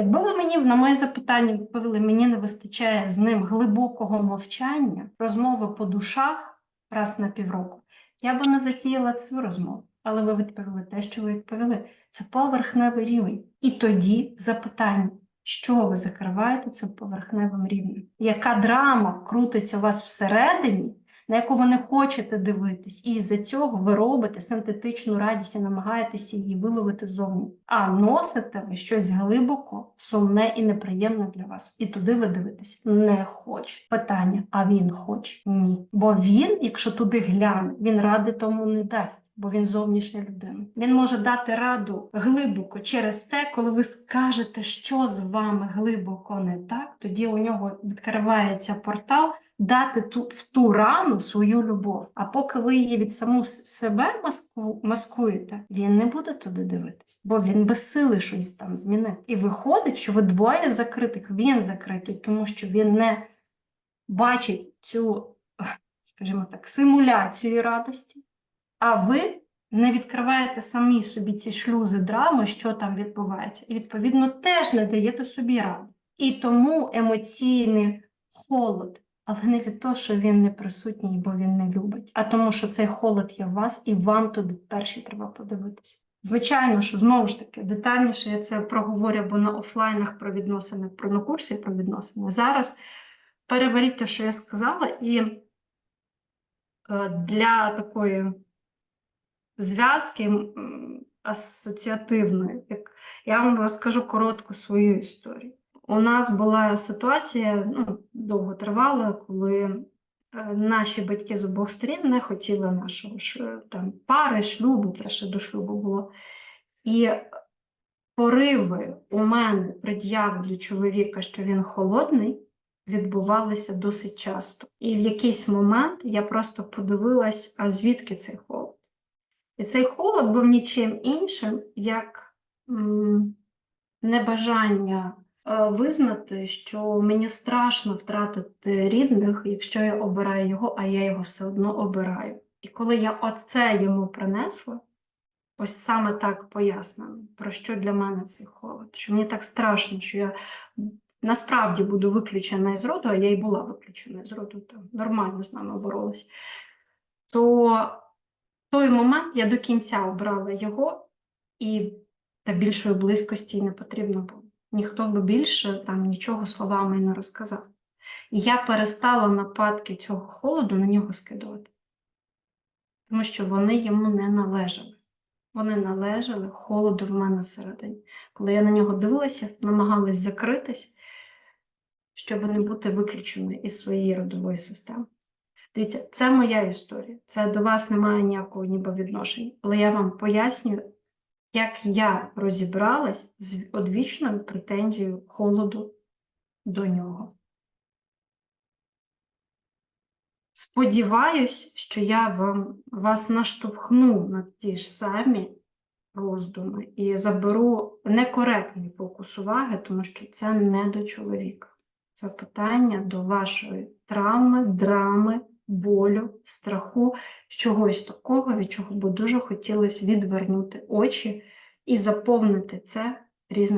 Якби ви мені на моє запитання відповіли, мені не вистачає з ним глибокого мовчання, розмови по душах раз на півроку, я би не затіяла цю розмову. Але ви відповіли те, що ви відповіли. Це поверхневий рівень. І тоді запитання, що ви закриваєте цим поверхневим рівнем? Яка драма крутиться у вас всередині, на яку ви не хочете дивитись, і із-за цього ви робите синтетичну радість і намагаєтеся її виловити зовні. А носите ви щось глибоко, сумне і неприємне для вас. І туди ви дивитесь не хочете. Питання: а він хоче? Ні. Бо він, якщо туди гляне, він ради тому не дасть, бо він зовнішня людина. Він може дати раду глибоко через те, коли ви скажете, що з вами глибоко не так, тоді у нього відкривається портал дати ту, в ту рану свою любов. А поки ви її від саму себе маску, маскуєте, він не буде туди дивитись, бо він без сили щось там змінити. І виходить, що ви двоє закритих, він закритий, тому що він не бачить цю, скажімо так, симуляцію радості, а ви не відкриваєте самі собі ці шлюзи драми, що там відбувається, і відповідно теж не даєте собі ради. І тому емоційний холод, але не від того, що він не присутній, бо він не любить, а тому, що цей холод є в вас, і вам туди перші треба подивитися. Звичайно, що знову ж таки детальніше я це проговорю або на офлайнах про відносини, про на курсі про відносини. Зараз переберіть те, що я сказала, і е, для такої зв'язки асоціативної, як я вам розкажу коротку свою історію. У нас була ситуація, ну, довго тривала, коли е, наші батьки з обох сторін не хотіли нашого ж, там, пари, шлюбу, це ще до шлюбу було. І пориви у мене пред'яви для чоловіка, що він холодний, відбувалися досить часто. І в якийсь момент я просто подивилась, а звідки цей холод? І цей холод був нічим іншим, як м, небажання е, визнати, що мені страшно втратити рідних, якщо я обираю його, а я його все одно обираю. І коли я оце йому принесла, ось саме так пояснено, про що для мене цей холод, що мені так страшно, що я насправді буду виключена із роду, а я і була виключена з роду, там нормально з нами боролась, то той момент я до кінця обрала його, і та більшої близькості не потрібно було. Ніхто би більше там нічого словами не розказав. І я перестала нападки цього холоду на нього скидувати, тому що вони йому не належали. Вони належали холоду в мене всередині. Коли я на нього дивилася, намагалась закритись, щоб не бути виключеною із своєї родової системи. Дивіться, це моя історія. Це до вас немає ніякого ніби відношення. Але я вам пояснюю, як я розібралась з одвічною претензією холоду до нього. Сподіваюсь, що я вам, вас наштовхну на ті ж самі роздуми і заберу некоректний фокус уваги, тому що це не до чоловіка. Це питання до вашої травми, драми, болю, страху, чогось такого, від чого би дуже хотілося відвернути очі і заповнити це різним.